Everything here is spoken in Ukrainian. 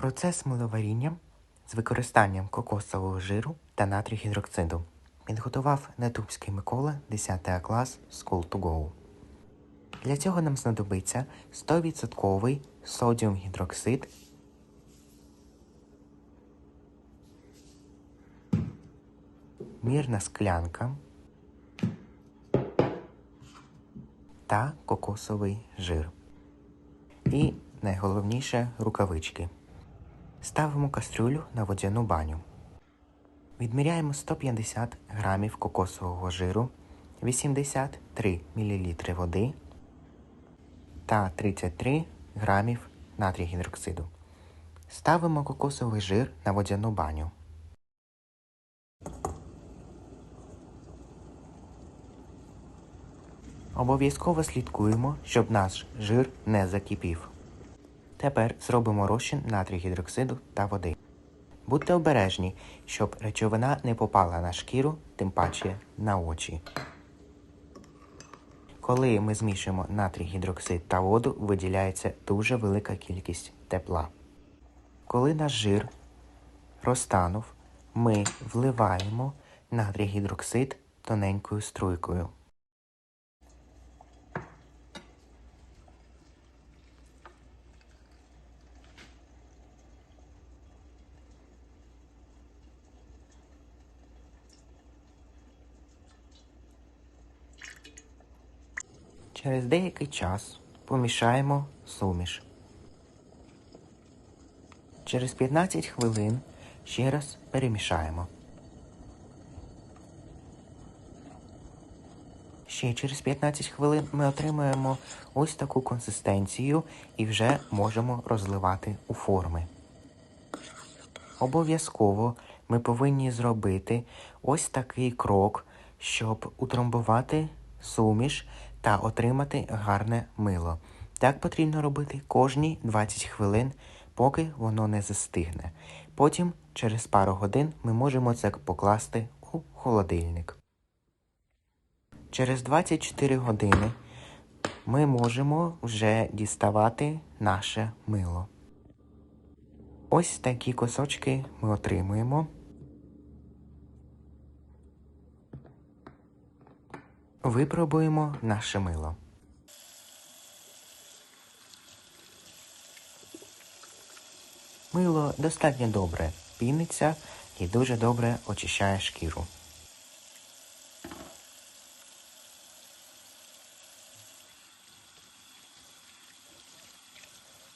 Процес миловаріння з використанням кокосового жиру та натрію гідроксиду підготував Нетубський Микола, 10 клас School to Go. Для цього нам знадобиться 100% содіум гідроксид, мірна склянка та кокосовий жир. І найголовніше рукавички. Ставимо кастрюлю на водяну баню. Відміряємо 150 грамів кокосового жиру, 83 мл води та 33 грамів натрій гідроксиду. Ставимо кокосовий жир на водяну баню. Обов'язково слідкуємо, щоб наш жир не закипів. Тепер зробимо розчин натрій гідроксиду та води. Будьте обережні, щоб речовина не попала на шкіру, тим паче на очі. Коли ми змішуємо натрій гідроксид та воду, виділяється дуже велика кількість тепла. Коли наш жир розтанув, ми вливаємо натрій гідроксид тоненькою струйкою. Через деякий час помішаємо суміш. Через 15 хвилин ще раз перемішаємо. Ще через 15 хвилин ми отримуємо ось таку консистенцію і вже можемо розливати у форми. Обов'язково ми повинні зробити ось такий крок, щоб утрамбувати суміш та отримати гарне мило. Так потрібно робити кожні 20 хвилин, поки воно не застигне. Потім, через пару годин, ми можемо це покласти у холодильник. Через 24 години ми можемо вже діставати наше мило. Ось такі кусочки ми отримуємо. Випробуємо наше мило. Мило достатньо добре піниться і дуже добре очищає шкіру.